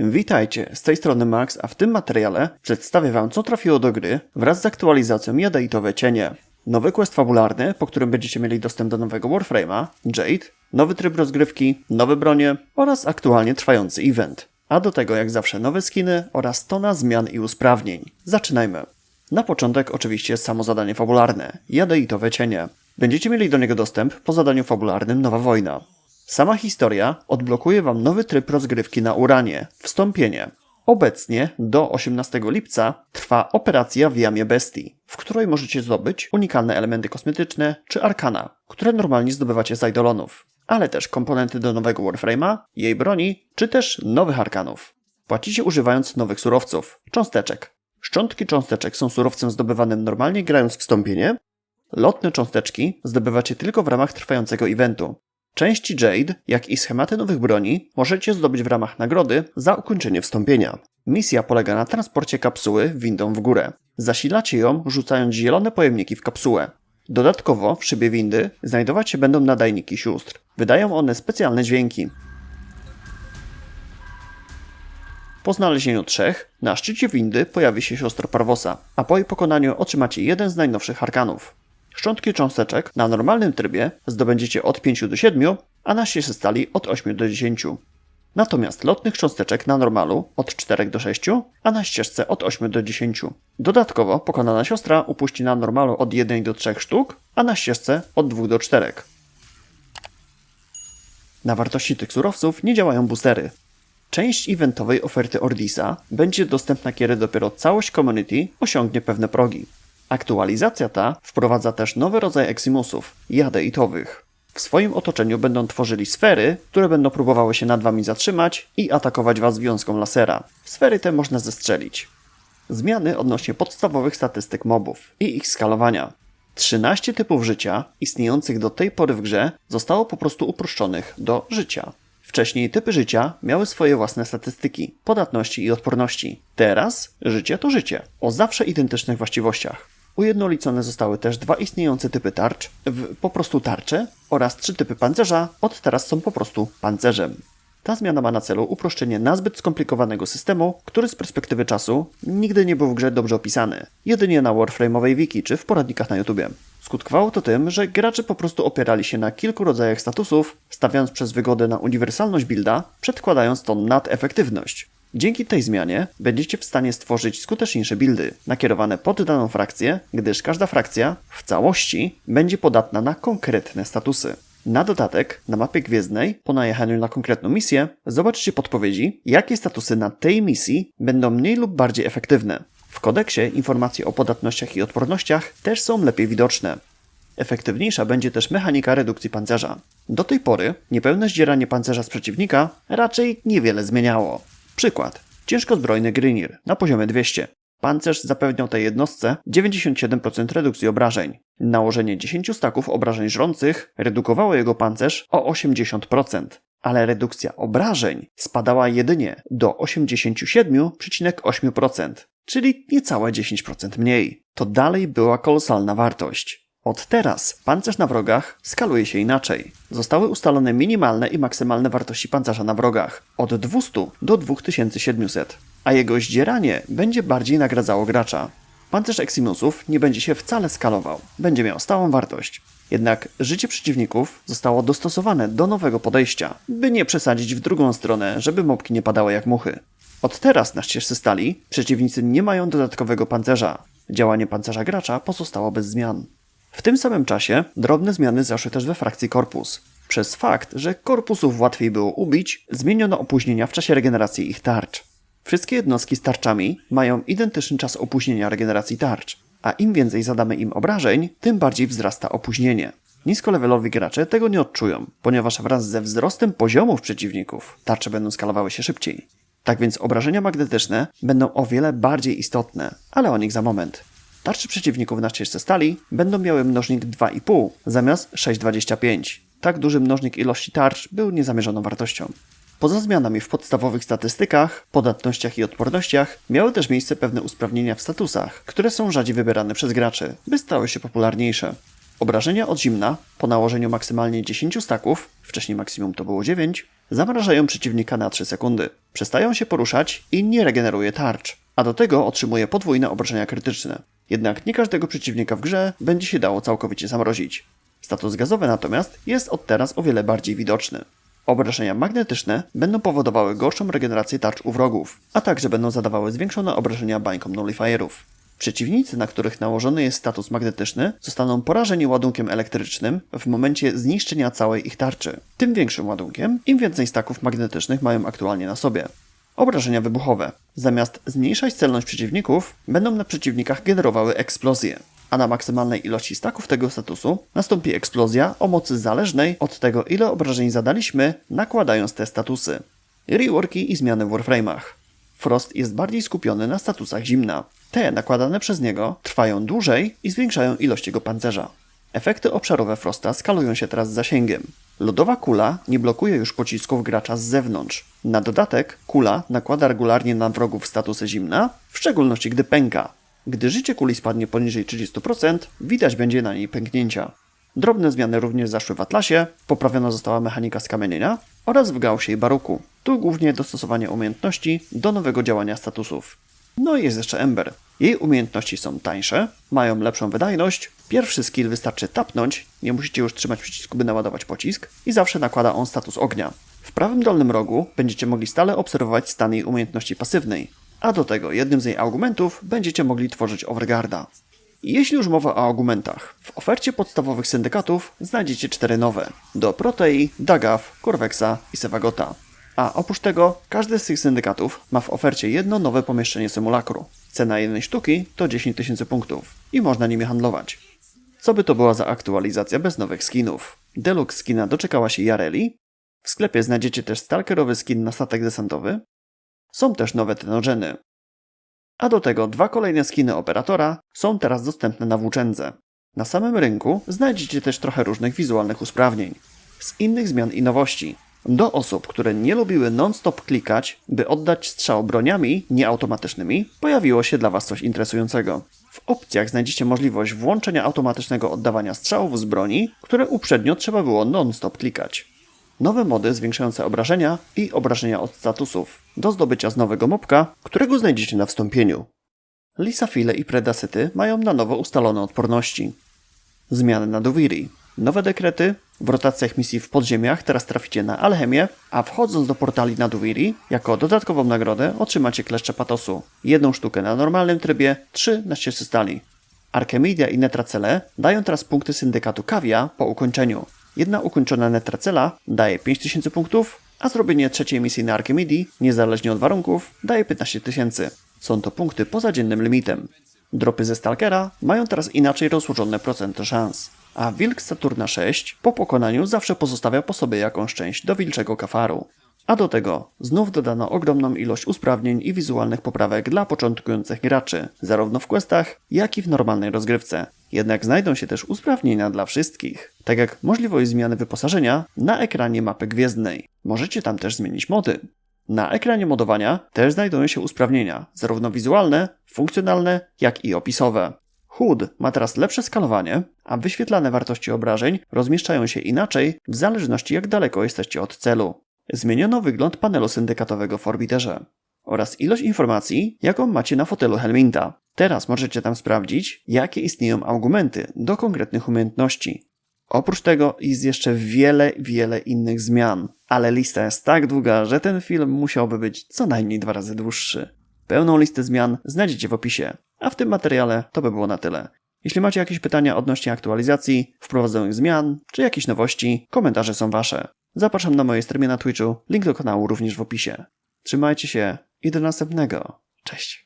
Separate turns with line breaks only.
Witajcie, z tej strony Max, a w tym materiale przedstawię Wam co trafiło do gry wraz z aktualizacją Jadeitowe Cienie. Nowy quest fabularny, po którym będziecie mieli dostęp do nowego Warframe'a, Jade, nowy tryb rozgrywki, nowe bronie oraz aktualnie trwający event. A do tego jak zawsze nowe skiny oraz tona zmian i usprawnień. Zaczynajmy. Na początek oczywiście samo zadanie fabularne, Jadeitowe Cienie. Będziecie mieli do niego dostęp po zadaniu fabularnym Nowa Wojna. Sama historia odblokuje Wam nowy tryb rozgrywki na Uranie Wstąpienie. Obecnie do 18 lipca trwa operacja w Jamie Bestii, w której możecie zdobyć unikalne elementy kosmetyczne czy arkana, które normalnie zdobywacie z Eidolonów, ale też komponenty do nowego Warframe'a, jej broni czy też nowych arkanów. Płacicie używając nowych surowców, cząsteczek. Szczątki cząsteczek są surowcem zdobywanym normalnie grając wstąpienie. Lotne cząsteczki zdobywacie tylko w ramach trwającego eventu. Części Jade, jak i schematy nowych broni możecie zdobyć w ramach nagrody za ukończenie wstąpienia. Misja polega na transporcie kapsuły windą w górę. Zasilacie ją rzucając zielone pojemniki w kapsułę. Dodatkowo w szybie windy znajdować się będą nadajniki sióstr. Wydają one specjalne dźwięki. Po znalezieniu trzech, na szczycie windy pojawi się siostra Parwosa, a po jej pokonaniu otrzymacie jeden z najnowszych arkanów. Szczątki cząsteczek na normalnym trybie zdobędziecie od 5 do 7, a na ścieżce stali od 8 do 10. Natomiast lotnych cząsteczek na normalu od 4 do 6, a na ścieżce od 8 do 10. Dodatkowo pokonana siostra upuści na normalu od 1 do 3 sztuk, a na ścieżce od 2 do 4. Na wartości tych surowców nie działają boostery. Część eventowej oferty Ordisa będzie dostępna kiedy dopiero całość community osiągnie pewne progi. Aktualizacja ta wprowadza też nowy rodzaj eximusów, jadeitowych. W swoim otoczeniu będą tworzyli sfery, które będą próbowały się nad wami zatrzymać i atakować was wiązką lasera. Sfery te można zestrzelić. Zmiany odnośnie podstawowych statystyk mobów i ich skalowania. 13 typów życia istniejących do tej pory w grze zostało po prostu uproszczonych do życia. Wcześniej typy życia miały swoje własne statystyki, podatności i odporności. Teraz życie to życie, o zawsze identycznych właściwościach. Ujednolicone zostały też dwa istniejące typy tarcz, w po prostu tarcze, oraz trzy typy pancerza, od teraz są po prostu pancerzem. Ta zmiana ma na celu uproszczenie nazbyt skomplikowanego systemu, który z perspektywy czasu nigdy nie był w grze dobrze opisany, jedynie na Warframe'owej wiki czy w poradnikach na YouTubie. Skutkowało to tym, że gracze po prostu opierali się na kilku rodzajach statusów, stawiając przez wygodę na uniwersalność builda, przedkładając to nad efektywność. Dzięki tej zmianie będziecie w stanie stworzyć skuteczniejsze buildy, nakierowane pod daną frakcję, gdyż każda frakcja w całości będzie podatna na konkretne statusy. Na dodatek, na mapie gwiezdnej, po najechaniu na konkretną misję, zobaczycie podpowiedzi, jakie statusy na tej misji będą mniej lub bardziej efektywne. W kodeksie informacje o podatnościach i odpornościach też są lepiej widoczne. Efektywniejsza będzie też mechanika redukcji pancerza. Do tej pory niepełne zdzieranie pancerza z przeciwnika raczej niewiele zmieniało. Przykład. Ciężkozbrojny Grinir na poziomie 200. Pancerz zapewniał tej jednostce 97% redukcji obrażeń. Nałożenie 10 staków obrażeń żrących redukowało jego pancerz o 80%, ale redukcja obrażeń spadała jedynie do 87,8%, czyli niecałe 10% mniej. To dalej była kolosalna wartość. Od teraz pancerz na wrogach skaluje się inaczej. Zostały ustalone minimalne i maksymalne wartości pancerza na wrogach od 200 do 2700, a jego zdzieranie będzie bardziej nagradzało gracza. Pancerz Eximusów nie będzie się wcale skalował, będzie miał stałą wartość. Jednak życie przeciwników zostało dostosowane do nowego podejścia, by nie przesadzić w drugą stronę, żeby mopki nie padały jak muchy. Od teraz na ścieżce stali przeciwnicy nie mają dodatkowego pancerza. Działanie pancerza gracza pozostało bez zmian. W tym samym czasie drobne zmiany zaszły też we frakcji Korpus. Przez fakt, że korpusów łatwiej było ubić, zmieniono opóźnienia w czasie regeneracji ich tarcz. Wszystkie jednostki z tarczami mają identyczny czas opóźnienia regeneracji tarcz, a im więcej zadamy im obrażeń, tym bardziej wzrasta opóźnienie. Niskolevelowi gracze tego nie odczują, ponieważ wraz ze wzrostem poziomów przeciwników tarcze będą skalowały się szybciej. Tak więc obrażenia magnetyczne będą o wiele bardziej istotne, ale o nich za moment. Tarcze przeciwników na ścieżce stali będą miały mnożnik 2,5 zamiast 6,25. Tak duży mnożnik ilości tarcz był niezamierzoną wartością. Poza zmianami w podstawowych statystykach, podatnościach i odpornościach, miały też miejsce pewne usprawnienia w statusach, które są rzadziej wybierane przez graczy, by stały się popularniejsze. Obrażenia od zimna, po nałożeniu maksymalnie 10 staków, wcześniej maksimum to było 9, zamrażają przeciwnika na 3 sekundy. Przestają się poruszać i nie regeneruje tarcz, a do tego otrzymuje podwójne obrażenia krytyczne. Jednak nie każdego przeciwnika w grze będzie się dało całkowicie zamrozić. Status gazowy natomiast jest od teraz o wiele bardziej widoczny. Obrażenia magnetyczne będą powodowały gorszą regenerację tarcz u wrogów, a także będą zadawały zwiększone obrażenia bańkom nullifierów. Przeciwnicy, na których nałożony jest status magnetyczny, zostaną porażeni ładunkiem elektrycznym w momencie zniszczenia całej ich tarczy. Tym większym ładunkiem, im więcej staków magnetycznych mają aktualnie na sobie. Obrażenia wybuchowe. Zamiast zmniejszać celność przeciwników, będą na przeciwnikach generowały eksplozje. A na maksymalnej ilości staków tego statusu nastąpi eksplozja o mocy zależnej od tego, ile obrażeń zadaliśmy, nakładając te statusy. Reworki i zmiany w Warframe'ach. Frost jest bardziej skupiony na statusach zimna. Te nakładane przez niego trwają dłużej i zwiększają ilość jego pancerza. Efekty obszarowe Frosta skalują się teraz z zasięgiem. Lodowa kula nie blokuje już pocisków gracza z zewnątrz. Na dodatek kula nakłada regularnie na wrogów statusy zimna, w szczególności gdy pęka. Gdy życie kuli spadnie poniżej 30%, widać będzie na niej pęknięcia. Drobne zmiany również zaszły w Atlasie, poprawiona została mechanika skamienienia oraz w Gausie i Baruku. Tu głównie dostosowanie umiejętności do nowego działania statusów. No i jest jeszcze Ember. Jej umiejętności są tańsze, mają lepszą wydajność, pierwszy skill wystarczy tapnąć, nie musicie już trzymać przycisku, by naładować pocisk i zawsze nakłada on status ognia. W prawym dolnym rogu będziecie mogli stale obserwować stan jej umiejętności pasywnej, a do tego jednym z jej argumentów będziecie mogli tworzyć Overgarda. Jeśli już mowa o argumentach, w ofercie podstawowych syndykatów znajdziecie cztery nowe. Do Protei, Dagaw, Corvexa i Sevagota. A oprócz tego, każdy z tych syndykatów ma w ofercie jedno nowe pomieszczenie symulakru. Cena jednej sztuki to 10 tysięcy punktów i można nimi handlować. Co by to była za aktualizacja bez nowych skinów? Deluxe skina doczekała się Jareli. W sklepie znajdziecie też stalkerowy skin na statek desantowy. Są też nowe tenogeny. A do tego dwa kolejne skiny operatora są teraz dostępne na włóczędze. Na samym rynku znajdziecie też trochę różnych wizualnych usprawnień. Z innych zmian i nowości. Do osób, które nie lubiły non-stop klikać, by oddać strzał broniami nieautomatycznymi, pojawiło się dla Was coś interesującego. W opcjach znajdziecie możliwość włączenia automatycznego oddawania strzałów z broni, które uprzednio trzeba było non-stop klikać. Nowe mody zwiększające obrażenia i obrażenia od statusów do zdobycia z nowego mopka, którego znajdziecie na wstąpieniu. Lisafile i Predasyty mają na nowo ustalone odporności. Zmiany na Duviri. Nowe dekrety. W rotacjach misji w podziemiach teraz traficie na Alchemię, a wchodząc do portali na Duviri, jako dodatkową nagrodę otrzymacie kleszcze patosu. Jedną sztukę na normalnym trybie, trzy na ścieżce stali. Archemidia i Netracele dają teraz punkty syndykatu Kawia po ukończeniu. Jedna ukończona Netracela daje 5000 punktów, a zrobienie trzeciej misji na Archimedii, niezależnie od warunków, daje 15 tysięcy. Są to punkty poza dziennym limitem. Dropy ze Stalkera mają teraz inaczej rozłożone procenty szans, a Wilk Saturna 6 po pokonaniu zawsze pozostawia po sobie jakąś część do wilczego kafaru. A do tego znów dodano ogromną ilość usprawnień i wizualnych poprawek dla początkujących graczy, zarówno w questach, jak i w normalnej rozgrywce. Jednak znajdą się też usprawnienia dla wszystkich, tak jak możliwość zmiany wyposażenia na ekranie mapy gwiezdnej. Możecie tam też zmienić mody. Na ekranie modowania też znajdują się usprawnienia, zarówno wizualne, funkcjonalne, jak i opisowe. HUD ma teraz lepsze skalowanie, a wyświetlane wartości obrażeń rozmieszczają się inaczej w zależności jak daleko jesteście od celu. Zmieniono wygląd panelu syndykatowego w Orbiterze oraz ilość informacji, jaką macie na fotelu Helminta. Teraz możecie tam sprawdzić, jakie istnieją argumenty do konkretnych umiejętności. Oprócz tego jest jeszcze wiele, wiele innych zmian, ale lista jest tak długa, że ten film musiałby być co najmniej dwa razy dłuższy. Pełną listę zmian znajdziecie w opisie, a w tym materiale to by było na tyle. Jeśli macie jakieś pytania odnośnie aktualizacji, wprowadzonych zmian czy jakieś nowości, komentarze są wasze. Zapraszam na moje streamy na Twitchu, link do kanału również w opisie. Trzymajcie się i do następnego. Cześć.